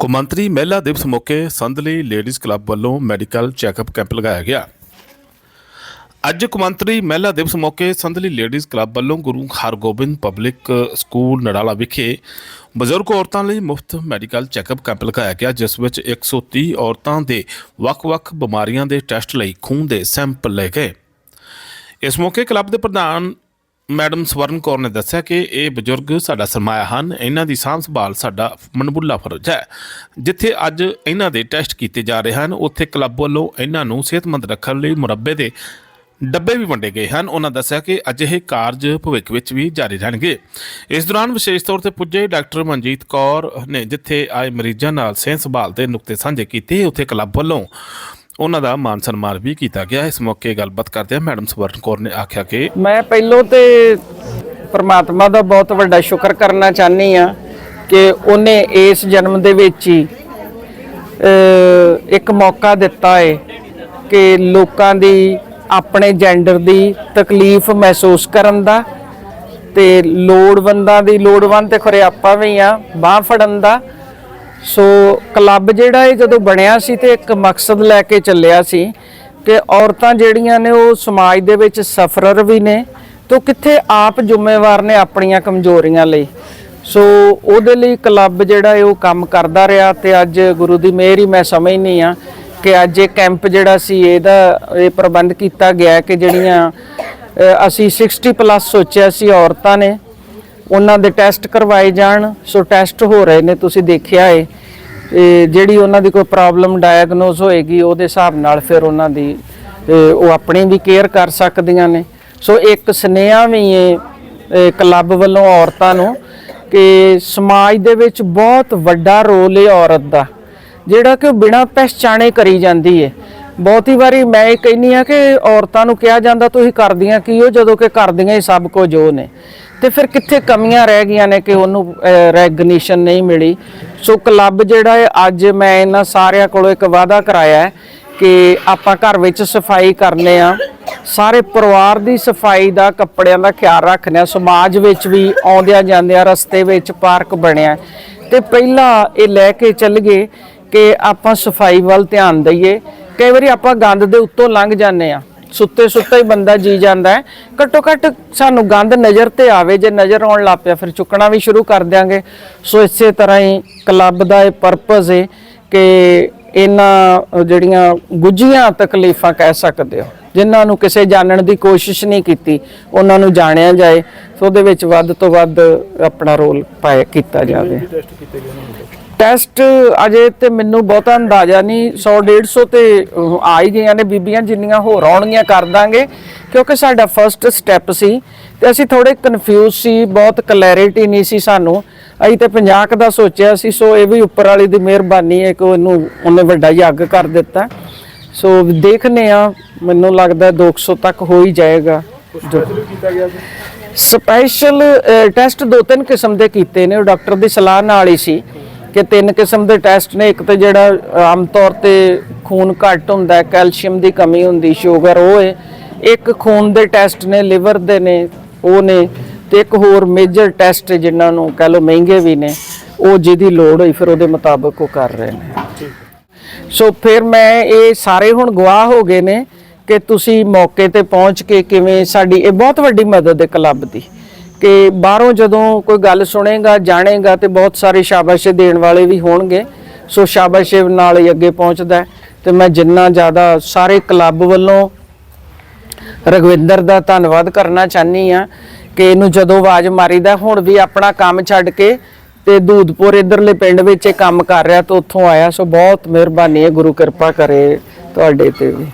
ਕੌਮਾਂਤਰੀ ਮਹਿਲਾ ਦਿਵਸ ਮੌਕੇ ਸੰਧਲੀ ਲੇਡੀਜ਼ ਕਲੱਬ ਵੱਲੋਂ ਮੈਡੀਕਲ ਚੈੱਕਅਪ ਕੈਂਪ ਲਗਾਇਆ ਗਿਆ। ਅੱਜ ਕੌਮਾਂਤਰੀ ਮਹਿਲਾ ਦਿਵਸ ਮੌਕੇ ਸੰਧਲੀ ਲੇਡੀਜ਼ ਕਲੱਬ ਵੱਲੋਂ ਗੁਰੂ ਹਰਗੋਬਿੰਦ ਪਬਲਿਕ ਸਕੂਲ ਨੜਾਲਾ ਵਿਖੇ ਬਜ਼ੁਰਗ ਔਰਤਾਂ ਲਈ ਮੁਫਤ ਮੈਡੀਕਲ ਚੈੱਕਅਪ ਕੈਂਪ ਲਗਾਇਆ ਗਿਆ, ਜਿਸ ਵਿੱਚ 130 ਔਰਤਾਂ ਦੇ ਵੱਖ-ਵੱਖ ਬਿਮਾਰੀਆਂ ਦੇ ਟੈਸਟ ਲਈ ਖੂਨ ਦੇ ਸੈਂਪਲ ਲਏ ਗਏ। ਇਸ ਮੌਕੇ ਕਲੱਬ ਦੇ ਪ੍ਰਧਾਨ ਮੈਡਮ ਸਵਰਨ ਕੌਰ ਨੇ ਦੱਸਿਆ ਕਿ ਇਹ ਬਜ਼ੁਰਗ ਸਾਡਾ ਸਰਮਾਇਆ ਹਨ। ਇਹਨਾਂ ਦੀ ਸਾਂਭ ਸੰਭਾਲ ਸਾਡਾ ਮਨਬੁੱਲਾ ਫਰਜ਼ ਹੈ। ਜਿੱਥੇ ਅੱਜ ਇਹਨਾਂ ਦੇ ਟੈਸਟ ਕੀਤੇ ਜਾ ਰਹੇ ਹਨ, ਉੱਥੇ ਕਲੱਬ ਵੱਲੋਂ ਇਹਨਾਂ ਨੂੰ ਸਿਹਤਮੰਦ ਰੱਖਣ ਲਈ ਮੁਰੱਬੇ ਦੇ ਡੱਬੇ ਵੀ ਵੰਡੇ ਗਏ ਹਨ। ਉਹਨਾਂ ਦੱਸਿਆ ਕਿ ਅਜਿਹੇ ਕਾਰਜ ਭਵਿੱਖ ਵਿੱਚ ਵੀ ਜਾਰੀ ਰਹਿਣਗੇ। ਇਸ ਦੌਰਾਨ ਵਿਸ਼ੇਸ਼ ਤੌਰ ਤੇ ਪੁੱਜੇ ਡਾਕਟਰ ਮਨਜੀਤ ਕੌਰ ਨੇ ਜਿੱਥੇ ਆਏ ਮਰੀਜ਼ਾਂ ਨਾਲ ਸਿਹਤ ਸੰਭਾਲ ਦੇ ਨੁਕਤੇ ਸਾਂਝੇ ਕੀਤੇ, ਉੱਥੇ ਕਲੱਬ ਵੱਲੋਂ ਉਹਨਾਂ ਦਾ ਮਾਨ ਸਨਮਾਨ ਵੀ ਕੀਤਾ ਗਿਆ। ਇਸ ਮੌਕੇ ਗੱਲਬਾਤ ਕਰਦਿਆਂ ਮੈਡਮ ਸਵਰਨ ਕੌਰ ਨੇ ਆਖਿਆ ਕਿ ਮੈਂ ਪਹਿਲੋਂ ਤੇ ਪਰਮਾਤਮਾ ਦਾ ਬਹੁਤ ਵੱਡਾ ਸ਼ੁਕਰ ਕਰਨਾ ਚਾਹਨੀ ਆ ਕਿ ਉਹਨੇ ਇਸ ਜਨਮ ਦੇ ਵਿੱਚ ਹੀ ਇੱਕ ਮੌਕਾ ਦਿੱਤਾ ਹੈ ਕਿ ਲੋਕਾਂ ਦੀ, ਆਪਣੇ ਜੈਂਡਰ ਦੀ ਤਕਲੀਫ ਮਹਿਸੂਸ ਕਰਨ ਦਾ ਤੇ ਲੋੜਵੰਦਾਂ ਦੀ ਲੋੜਵੰਦ ਤੇ ਖਰੇ ਆਪਾਂ ਵੀ ਆ, ਬਾਹ ਫੜਨ ਦਾ ਸੋ ਕਲੱਬ ਜਿਹੜਾ ਇਹ ਜਦੋਂ ਬਣਿਆ ਸੀ ਤੇ ਇੱਕ ਮਕਸਦ ਲੈ ਕੇ ਚੱਲਿਆ ਸੀ ਕਿ ਔਰਤਾਂ ਜਿਹੜੀਆਂ ਨੇ ਉਹ ਸਮਾਜ ਦੇ ਵਿੱਚ ਸਫਰਰ ਵੀ ਨੇ ਤੇ ਉਹ ਕਿੱਥੇ ਆਪ ਜ਼ਿੰਮੇਵਾਰ ਨੇ ਆਪਣੀਆਂ ਕਮਜ਼ੋਰੀਆਂ ਲਈ। ਸੋ ਉਹਦੇ ਲਈ ਕਲੱਬ ਜਿਹੜਾ ਹੈ ਉਹ ਕੰਮ ਕਰਦਾ ਰਿਹਾ ਤੇ ਅੱਜ ਗੁਰੂ ਦੀ ਮਿਹਰ ਹੀ ਮੈਂ ਸਮਝਨੀ ਆ ਕਿ ਅੱਜ ਇਹ ਕੈਂਪ ਜਿਹੜਾ ਸੀ ਇਹਦਾ ਇਹ ਪ੍ਰਬੰਧ ਕੀਤਾ ਗਿਆ ਕਿ ਜਿਹੜੀਆਂ ਅਸੀਂ 60 ਪਲੱਸ ਸੋਚਿਆ ਸੀ ਔਰਤਾਂ ਨੇ ਉਹਨਾਂ ਦੇ ਟੈਸਟ ਕਰਵਾਏ ਜਾਣ, ਸੋ ਟੈਸਟ ਹੋ ਰਹੇ ਨੇ, ਤੁਸੀਂ ਦੇਖਿਆ ਹੈ ਇਹ ਜਿਹੜੀ ਉਹਨਾਂ ਦੀ ਕੋਈ ਪ੍ਰੋਬਲਮ ਡਾਇਗਨੋਸ ਹੋਏਗੀ, ਉਹਦੇ ਹਿਸਾਬ ਨਾਲ ਫਿਰ ਉਹਨਾਂ ਦੀ ਉਹ ਆਪਣੀ ਵੀ ਕੇਅਰ ਕਰ ਸਕਦੀਆਂ ਨੇ। ਸੋ ਇੱਕ ਸੁਨੇਹਾ ਵੀ ਇਹ ਕਲੱਬ ਵੱਲੋਂ ਔਰਤਾਂ ਨੂੰ ਕਿ ਸਮਾਜ ਦੇ ਵਿੱਚ ਬਹੁਤ ਵੱਡਾ ਰੋਲ ਹੈ ਔਰਤ ਦਾ, ਜਿਹੜਾ ਕਿ ਬਿਨਾਂ ਪਹਿਚਾਣੇ ਕਰੀ ਜਾਂਦੀ ਹੈ ਬਹੁਤੀ ਵਾਰੀ ਮੈਂ ਇਹ ਕਹਿੰਨੀ ਆ ਕਿ ਔਰਤਾਂ ਨੂੰ ਕਿਹਾ ਜਾਂਦਾ, ਤੁਸੀਂ ਕਰਦੀਆਂ ਕੀ ਹੋ? ਜਦੋਂ ਕਿ ਕਰਦੀਆਂ ਹੀ ਸਭ ਕੁਝ ਉਹ ਨੇ। ਤੇ ਫਿਰ ਕਿੱਥੇ ਕਮੀਆਂ ਰਹਿ ਗਈਆਂ ਨੇ ਕਿ ਉਹਨੂੰ ਰੈਗਨੀਸ਼ਨ ਨਹੀਂ ਮਿਲੀ? ਸੋ ਕਲੱਬ ਜਿਹੜਾ ਹੈ, ਅੱਜ ਮੈਂ ਇਹਨਾਂ ਸਾਰਿਆਂ ਕੋਲੋਂ ਇੱਕ ਵਾਅਦਾ ਕਰਾਇਆ ਹੈ ਕਿ ਆਪਾਂ ਘਰ ਵਿੱਚ ਸਫ਼ਾਈ ਕਰਨੇ ਆ। ਸਾਰੇ ਪਰਿਵਾਰ ਦੀ ਸਫ਼ਾਈ ਦਾ ਕੱਪੜਿਆਂ ਦਾ ਖਿਆਲ ਰੱਖਦੇ ਆ। ਸਮਾਜ ਵਿੱਚ ਵੀ ਆਉਂਦਿਆਂ ਜਾਂਦਿਆਂ ਰਸਤੇ ਵਿੱਚ ਪਾਰਕ ਬਣਿਆ ਤੇ ਪਹਿਲਾਂ ਇਹ ਲੈ ਕੇ ਚੱਲ ਗਏ ਕਿ ਆਪਾਂ ਸਫ਼ਾਈ ਵੱਲ ਧਿਆਨ ਦਈਏ। ਕਈ ਵਾਰੀ ਆਪਾਂ ਗੰਦ ਦੇ ਉੱਤੋਂ ਲੰਘ ਜਾਂਦੇ ਆ। ਸੁੱਤੇ ਸੁੱਤੇ ਹੀ ਬੰਦਾ ਜੀ ਜਾਂਦਾ ਹੈ। ਘੱਟੋ ਘੱਟ ਸਾਨੂੰ ਗੰਦ ਨਜ਼ਰ ਤੇ ਆਵੇ, ਜੇ ਨਜ਼ਰ ਆਉਣ ਲੱਗ ਪਿਆ ਫਿਰ ਚੁੱਕਣਾ ਵੀ ਸ਼ੁਰੂ ਕਰ ਦਿਆਂਗੇ। ਸੋ ਇਸੇ ਤਰ੍ਹਾਂ ਹੀ ਕਲੱਬ ਦਾ ਇਹ ਪਰਪਸ ਹੈ ਕਿ ਇਹਨਾਂ ਜਿਹੜੀਆਂ ਗੁੱਝੀਆਂ ਤਕਲੀਫਾਂ ਕਹਿ ਸਕਦੇ ਹੋ, ਜਿਨ੍ਹਾਂ ਨੂੰ ਕਿਸੇ ਜਾਣਨ ਦੀ ਕੋਸ਼ਿਸ਼ ਨਹੀਂ ਕੀਤੀ, ਉਹਨਾਂ ਨੂੰ ਜਾਣਿਆ ਜਾਏ। ਸੋ ਉਹਦੇ ਵਿੱਚ ਵੱਧ ਤੋਂ ਵੱਧ ਆਪਣਾ ਰੋਲ ਪਾਇਆ ਕੀਤਾ ਜਾਵੇ। ਟੈਸਟ ਅਜੇ ਤੇ ਮੈਨੂੰ ਬਹੁਤਾ ਅੰਦਾਜ਼ਾ ਨਹੀਂ 100 150 ਤੇ ਅਹ, ਆ ਹੀ ਗਈਆਂ ਨੇ ਬੀਬੀਆਂ ਜਿੰਨੀਆਂ ਹੋਰ ਆਉਣਗੀਆਂ ਕਰ ਦਾਂਗੇ ਕਿਉਂਕਿ ਸਾਡਾ ਫਰਸਟ ਸਟੈਪ ਸੀ ਤੇ ਅਸੀਂ ਥੋੜੇ ਕਨਫਿਊਜ਼ ਸੀ ਬਹੁਤ ਕਲੈਰਿਟੀ ਨਹੀਂ ਸੀ ਸਾਨੂੰ। ਅਸੀਂ ਤੇ 50 ਕੁ ਦਾ ਸੋਚਿਆ ਸੀ ਸੋ ਇਹ ਵੀ ਉੱਪਰ ਵਾਲੀ ਦੀ ਮਿਹਰਬਾਨੀ ਹੈ ਕਿ ਉਹਨੂੰ ਉਹਨੇ ਵੱਡਾ ਯੱਗ ਕਰ ਦਿੱਤਾ। ਸੋ ਦੇਖਨੇ ਆ ਮੈਨੂੰ ਲੱਗਦਾ 200 ਤੱਕ ਹੋ ਹੀ ਜਾਏਗਾ। ਜੋ ਸਪੈਸ਼ਲ ਟੈਸਟ ਦੋ ਤਿੰਨ ਕਿਸਮ ਦੇ ਕੀਤੇ ਨੇ ਉਹ ਡਾਕਟਰ ਦੀ ਸਲਾਹ ਨਾਲ ਹੀ ਸੀ। ਕਿ ਤਿੰਨ ਕਿਸਮ ਦੇ ਟੈਸਟ ਨੇ, ਇੱਕ ਤੇ ਜਿਹੜਾ ਆਮ ਤੌਰ ਤੇ ਖੂਨ ਘੱਟ ਹੁੰਦਾ ਕੈਲਸ਼ੀਅਮ ਦੀ ਕਮੀ ਹੁੰਦੀ, ਸ਼ੂਗਰ, ਉਹ ਹੈ ਇੱਕ ਖੂਨ ਦੇ ਟੈਸਟ ਨੇ, ਲਿਵਰ ਦੇ ਨੇ, ਉਹ ਨੇ, ਤੇ ਇੱਕ ਹੋਰ ਮੇਜਰ ਟੈਸਟ ਜਿਨ੍ਹਾਂ ਨੂੰ ਕਹ ਲਓ ਮਹਿੰਗੇ ਵੀ ਨੇ, ਉਹ ਜਿਹਦੀ ਲੋੜ ਹੋਈ, ਫਿਰ ਉਹਦੇ ਮੁਤਾਬਕ ਉਹ ਕਰ ਰਹੇ ਨੇ। ਸੋ ਫਿਰ ਮੈਂ ਇਹ ਸਾਰੇ ਹੁਣ ਗਵਾਹ ਹੋ ਗਏ ਨੇ, ਕਿ ਤੁਸੀਂ ਮੌਕੇ ਤੇ ਪਹੁੰਚ ਕੇ ਕਿਵੇਂ ਸਾਡੀ, ਇਹ ਬਹੁਤ ਵੱਡੀ ਮਦਦ ਹੈ ਕਲੱਬ ਦੀ। ਕਿ ਬਾਹਰੋਂ ਜਦੋਂ ਕੋਈ ਗੱਲ ਸੁਣੇਗਾ, ਜਾਣੇਗਾ ਤੇ ਬਹੁਤ ਸਾਰੇ ਸ਼ਾਬਾਸ਼ੇ ਦੇਣ ਵਾਲੇ ਵੀ ਹੋਣਗੇ। ਸੋ ਸ਼ਾਬਾਸ਼ੇ ਨਾਲ ਹੀ ਅੱਗੇ ਪਹੁੰਚਦਾ ਹੈ ਤੇ ਮੈਂ ਜਿੰਨਾ ਜ਼ਿਆਦਾ ਸਾਰੇ ਕਲੱਬ ਵੱਲੋਂ ਰਗਵਿੰਦਰ ਦਾ ਧੰਨਵਾਦ ਕਰਨਾ ਚਾਹਨੀ ਆ ਕਿ ਇਹਨੂੰ ਜਦੋਂ ਆਵਾਜ਼ ਮਾਰੀਦਾ, ਹੁਣ ਵੀ ਆਪਣਾ ਕੰਮ ਛੱਡ ਕੇ ਤੇ ਦੂਦਪੁਰ ਇਧਰਲੇ ਪਿੰਡ ਵਿੱਚ ਇਹ ਕੰਮ ਕਰ ਰਿਹਾ ਤੇ ਉੱਥੋਂ ਆਇਆ। ਸੋ ਬਹੁਤ ਮਿਹਰਬਾਨੀ ਹੈ, ਗੁਰੂ ਕਿਰਪਾ ਕਰੇ ਤੁਹਾਡੇ ਤੇ ਵੀ।